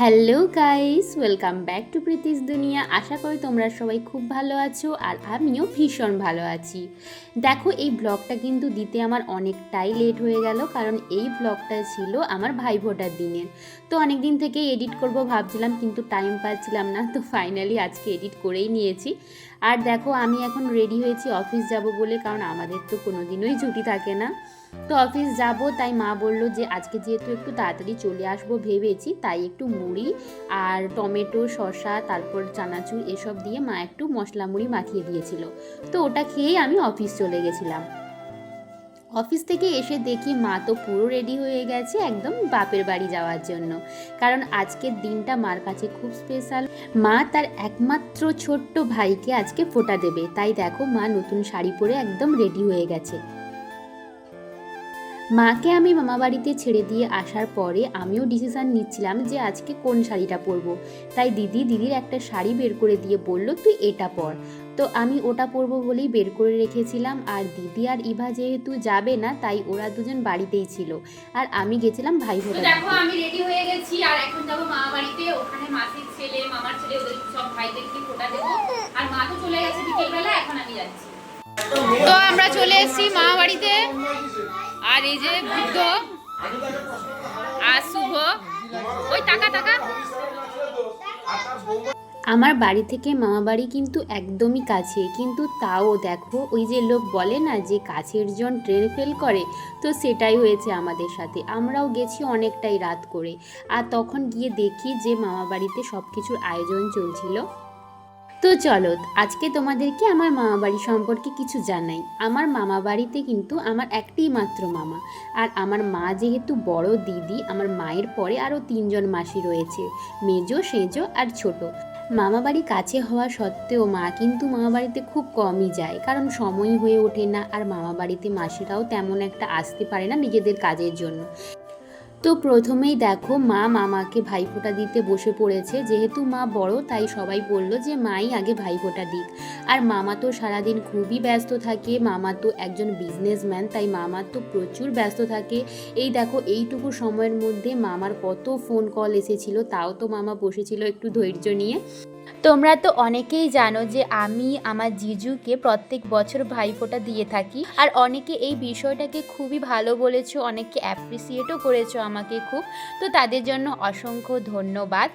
Hello guys, welcome back to Preeti's Duniya. আশা করি তোমরা সবাই খুব ভালো আছো আর আমিও ভীষণ ভালো আছি। দেখো, এই ব্লগটা কিন্তু দিতে আমার অনেকটাই লেট হয়ে গেল, কারণ এই ব্লগটা ছিল আমার ভাই ফোটার দিনের। তো অনেক দিন থেকে এডিট করব ভাবছিলাম, কিন্তু টাইম পাচ্ছিলাম না, তো ফাইনালি আজকে এডিট করেই নিয়েছি। আর দেখো, আমি এখন রেডি হয়েছি, অফিস যাব বলে, কারণ আমাদের তো কোনো দিনই ছুটি থাকে না। তো অফিস যাব, তাই মা বলল যে আজকে যেহেতু একটু তাড়াতাড়ি চলে আসব ভেবেছি, তাই একটু মুড়ি আর টমেটো, শসা, তারপর চানাচুর এসব দিয়ে মা একটু মশলা মুড়ি মাখিয়ে দিয়েছিল। তো ওটা খেয়েই আমি অফিস চলে গেছিলাম। অফিস থেকে এসে দেখি মা তো পুরো রেডি হয়ে গেছে একদম বাপের বাড়ি যাওয়ার জন্য। কারণ আজকের দিনটা মার কাছে খুব স্পেশাল। মা তার একমাত্র ছোট্ট ভাইকে আজকে ফোটা দেবে। তাই দেখো মা নতুন শাড়ি পরে একদম রেডি হয়ে গেছে। মাকে আমি মামা বাড়িতে ছেড়ে দিয়ে আসার পরে আমিও ডিসিশন নিচ্ছিলাম যে আজকে কোন শাড়িটা পরবো। তাই দিদি দিদির একটা শাড়ি বের করে দিয়ে বলল তুই এটা পর। তো আমি ওটা পরবো বলেই বের করে রেখেছিলাম। আর দিদি আর ইভা যেহেতু যাবে না তাই ওরা দুজন বাড়িতেই ছিল। আর আমি গেছিলাম ভাই তো দেখো আমি রেডি হয়ে গেছি। আর এখন যাব মামা বাড়িতে। ওখানে মাসির ছেলে মামার ছেলে ওদের সব ভাইদেরকে ফোটা দেবো। আর মা তো চলে গেছে বিকেলবেলা এখন আমি যাচ্ছি। তো আমরা চলে এসেছি মামা বাড়িতে। আর এই যে বুদ্ধ আর শুভ, ওই টাকা টাকা। আমার বাড়ি থেকে মামা বাড়ি কিন্তু একদমই কাছে, কিন্তু তাও দেখো, ওই যে লোক বলে না যে কাছের জন ট্রেন ফেল করে, তো সেটাই হয়েছে আমাদের সাথে। আমরাও গেছি অনেকটাই রাত করে। আর তখন গিয়ে দেখি যে মামা বাড়িতে সব কিছুর আয়োজন চলছিল। তো চলো, আজকে তোমাদেরকে আমার মামা বাড়ি সম্পর্কে কিছু জানাই। আমার মামা বাড়িতে কিন্তু আমার একটিই মাত্র মামা। আর আমার মা যেহেতু বড় দিদি, আমার মায়ের পরে আরও তিনজন মাসি রয়েছে, মেজো, সেজো আর ছোট। মামা বাড়ি কাছে হওয়া সত্ত্বেও মা কিন্তু মামা বাড়িতে খুব কমই যায়, কারণ সময় হয়ে ওঠে না, আর মামা বাড়িতে মাসিরাও তেমন একটা আসতে পারে না নিজেদের কাজের জন্য। তো প্রথমেই দেখো মা মামাকে ভাইফোঁটা দিতে বসে পড়েছে। যেহেতু মা বড়, তাই সবাই বলল যে মাই আগে ভাইফোঁটা দিক। আর মামা তো সারাদিন খুবই ব্যস্ত থাকে, মামা তো একজন বিজনেসম্যান তাই মামা তো প্রচুর ব্যস্ত থাকে। এই দেখো, এইটুকু সময়ের মধ্যে মামার কত ফোন কল এসেছিল, তাও তো মামা বসেছিল একটু ধৈর্য নিয়ে। তোমরা তো অনেকেই জানো যে আমি আমার জিজুকে প্রত্যেক বছর ভাইফোঁটা দিয়ে থাকি। আর অনেকে এই বিষয়টাকে খুবই ভালো বলেছ অনেকে অ্যাপ্রিসিয়েটও করেছ আমাকে খুব। তো তাদের জন্য অসংখ্য ধন্যবাদ।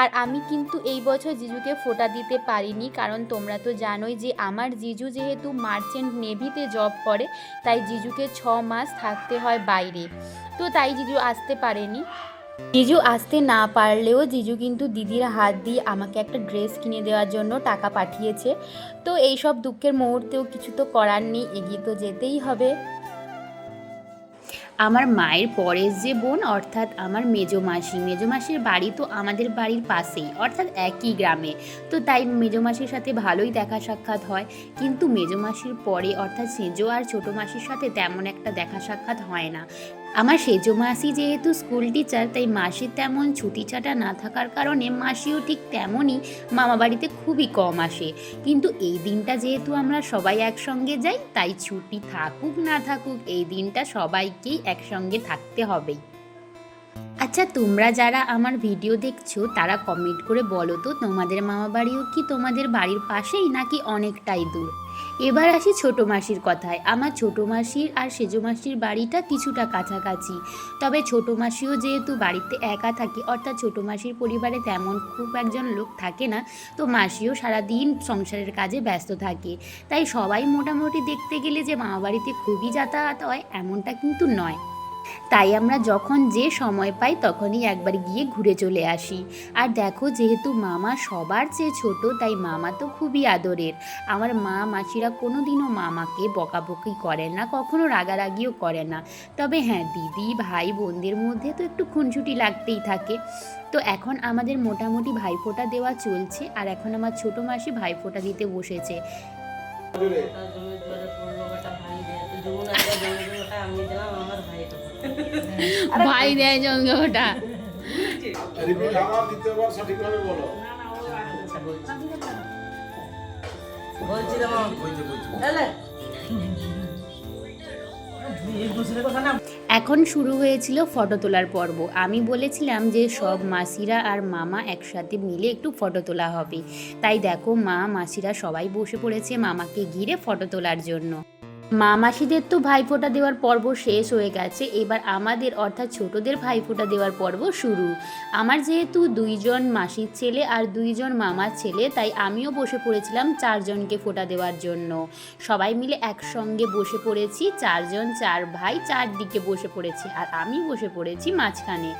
আর আমি কিন্তু এই বছর জিজুকে ফোটা দিতে পারিনি, কারণ তোমরা তো জানোই যে আমার জিজু যেহেতু মার্চেন্ট নেভিতে জব করে, তাই জিজুকে ছ মাস থাকতে হয় বাইরে। তো তাই জিজু আসতে পারেনি। জিজু আসতে না পারলেও জিজু কিন্তু দিদির হাত দিয়ে আমাকে একটা ড্রেস কিনে দেওয়ার জন্য টাকা পাঠিয়েছে। তো এই সব দুঃখের মুহূর্তেও কিছু তো করার নেই, এগিয়ে তো যেতেই হবে। আমার মায়ের পরের যে বোন, অর্থাৎ আমার মেজো মাসি। মেজো মাসির বাড়ি তো আমাদের বাড়ির পাশেই, অর্থাৎ একই গ্রামে। তো তাই মেজো মাসির সাথে ভালোই দেখা সাক্ষাৎ হয়। কিন্তু মেজো মাসির পরে, অর্থাৎ সেজো আর ছোটো মাসির সাথে তেমন একটা দেখা সাক্ষাৎ হয় না। আমার সেজো মাসি যেহেতু স্কুল টিচার তাই মাসির তেমন ছুটি ছাটা না থাকার কারণে মাসিও ঠিক তেমনই মামা বাড়িতে খুবই কম আসে। কিন্তু এই দিনটা যেহেতু আমরা সবাই একসঙ্গে যাই, তাই ছুটি থাকুক না থাকুক এই দিনটা সবাইকেই একসঙ্গে থাকতে হবেই। আচ্ছা তোমরা যারা আমার ভিডিও দেখছ, তারা কমেন্ট করে বলো তো, তোমাদের মামা বাড়িও কি তোমাদের বাড়ির পাশেই নাকি অনেকটাই দূর? এবার আসি ছোট মাসির কথায়। আমার ছোট মাসির আর সেজো মাসির বাড়িটা কিছুটা কাছাকাছি। তবে ছোট মাসিও যেহেতু বাড়িতে একা থাকে, অর্থাৎ ছোট মাসির পরিবারে তেমন খুব একজন লোক থাকে না, তো মাসিও সারাদিন সংসারের কাজে ব্যস্ত থাকে। তাই সবাই মোটামুটি দেখতে গেলে যে মামা বাড়িতে খুবই যাতায়াত হয়, এমনটা কিন্তু নয়। তাই আমরা যখন যে সময় পাই তখনই একবার গিয়ে ঘুরে চলে আসি। আর দেখো যেহেতু মামা সবার চেয়ে ছোট তাই মামা তো খুবই আদরের। আমার মা মাসিরা কোনো দিনও মামাকে বকাবকি করে না কখনো রাগারাগিও করে না। তবে হ্যাঁ দিদি ভাই বোনদের মধ্যে তো একটু খুনছুটি লাগতেই থাকে। তো এখন আমাদের মোটামুটি ভাইফোঁটা দেওয়া চলছে আর এখন আমার ছোট মাসি ভাইফোঁটা দিতে বসেছে। আমি দিলাম আমার ভাই দেয় জঙ্গে ওটা এখন শুরু হয়েছিল ফটো তোলার পর্ব। আমি বলেছিলাম যে সব মাসিরা আর মামা একসাথে মিলে একটু ফটো তোলা হবে। তাই দেখো মা, মাসিরা সবাই বসে পড়েছে মামাকে ঘিরে ফটো তোলার জন্য। মা মাসিদের তো ভাইফোঁটা দেওয়ার পর্ব শেষ হয়ে গেছে, এবার আমাদের অর্থাৎ ছোটদের ভাইফোঁটা দেওয়ার পর্ব শুরু। আমার যেহেতু দুইজন মাসির ছেলে আর দুইজন মামার ছেলে, তাই আমিও বসে পড়েছিলাম চারজনকে ফোঁটা দেওয়ার জন্য। সবাই মিলে একসঙ্গে বসে পড়েছি, চারজন চার ভাই চারদিকে বসে পড়েছি আর আমি বসে পড়েছি মাঝখানে।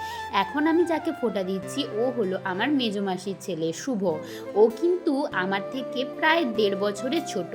এখন আমি যাকে ফোঁটা দিচ্ছি, ও হলো আমার মেজো মাসির ছেলে, শুভ। ও কিন্তু আমার থেকে প্রায় দেড় বছরের ছোট।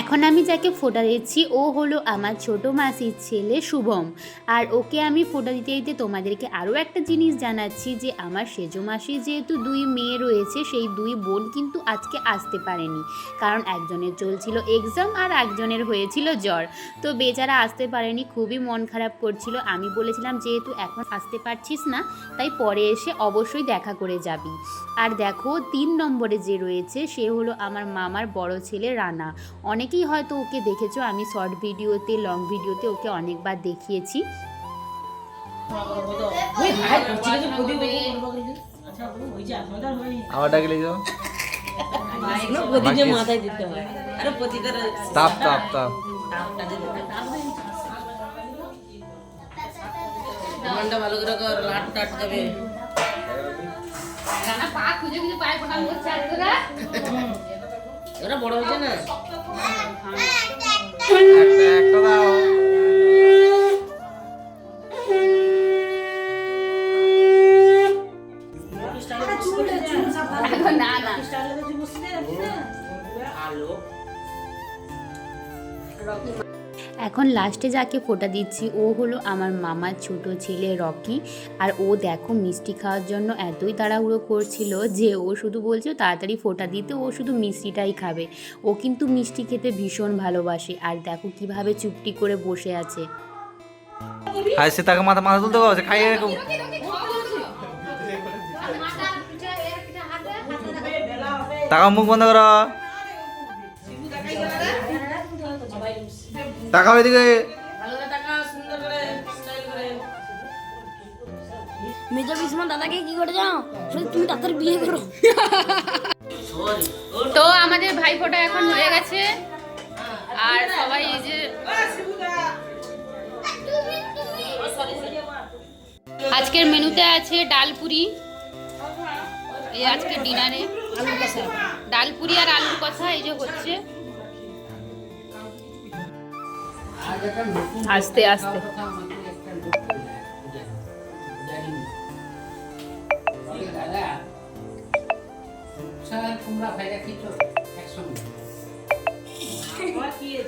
এখন আমি যাকে ফোঁটা দিচ্ছি, ও হলো আমার ছোট মাসির ছেলে শুভম। আর ওকে আমি ফোটা দিতে দিতে তোমাদেরকে আরও একটা জিনিস জানাচ্ছি যে, আমার সেজো মাসি যেহেতু দুই মেয়ে রয়েছে, সেই দুই বোন কিন্তু আজকে আসতে পারেনি। কারণ একজনের চলছিল এক্সাম আর একজনের হয়েছিল জ্বর। তো বেচারা আসতে পারেনি, খুবই মন খারাপ করছিল। আমি বলেছিলাম, যেহেতু এখন আসতে পারছিস না, তাই পরে এসে অবশ্যই দেখা করে যাবি। আর দেখো, তিন নম্বরে যে রয়েছে, সে হলো আমার মামার বড় ছেলে রানা। অনেকেই হয়তো ওকে দেখেছ আমি শর্ট ভিডিওতে লং ভিডিওতে ওকে অনেকবার দেখিয়েছি। আবার ডাকলে যাও মাথায় দিতে হয়। তাপ তাপ তাপ। মনটা ভালো করে কর লাট টাট যাবে পা খুঁজে খুঁজে পায়ে করছে আর তোরা ওরা বড় হয়েছে না? একটা একটা দাও। না না আলো এখন লাস্টে যাকে ফোঁটা দিচ্ছি ও হলো আমার মামার ছোট ছেলে রকি। আর ও দেখো মিষ্টি খাওয়ার জন্য এতই তাড়াহুড়ো করছিল যে ও শুধু বলছে তাড়াতাড়ি ফোটা দিতে ও শুধু মিষ্টিটাই খাবে। ও কিন্তু মিষ্টি খেতে ভীষণ ভালোবাসে। আর দেখো কীভাবে চুপটি করে বসে আছে। আর সে তাকে মাথা মাথা তুলতে পারছে খাইয়ে রেখো টাকা মুখ বন্ধ করো টাকা ওইদিকে ভালো করে টাকা সুন্দর করে স্টাইল করে মেজর বিষ্মা দাদাকে কি করে যাও শুধু তুমি তাড়াতাড়ি বিয়ে করো। তো আমাদের ভাই ফোটা এখন হয়ে গেছে। আর সবাই এই যে আজকের মেনুতে আছে ডালপুরি এই আজকে ডিনারে। ডাল পুরি আর আলুর কষা এই যে হচ্ছে। আস্তে আস্তে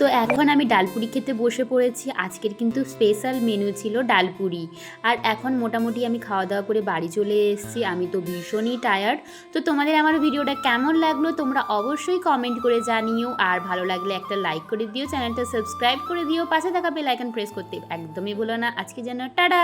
তো এখন আমি ডালপুরি খেতে বসে পড়েছি। আজকের কিন্তু স্পেশাল মেনু ছিল ডালপুরি। আর এখন মোটামুটি আমি খাওয়া দাওয়া করে বাড়ি চলে এসেছি। আমি তো ভীষণই টায়ার্ড তো তোমাদের আমার ভিডিওটা কেমন লাগল তোমরা অবশ্যই কমেন্ট করে জানিও। আর ভালো লাগলে একটা লাইক করে দিও। চ্যানেলটা সাবস্ক্রাইব করে দিও। পাশে থাকা বেল আইকন প্রেস করতে একদমই ভুলো না। আজকে যেন টাটা!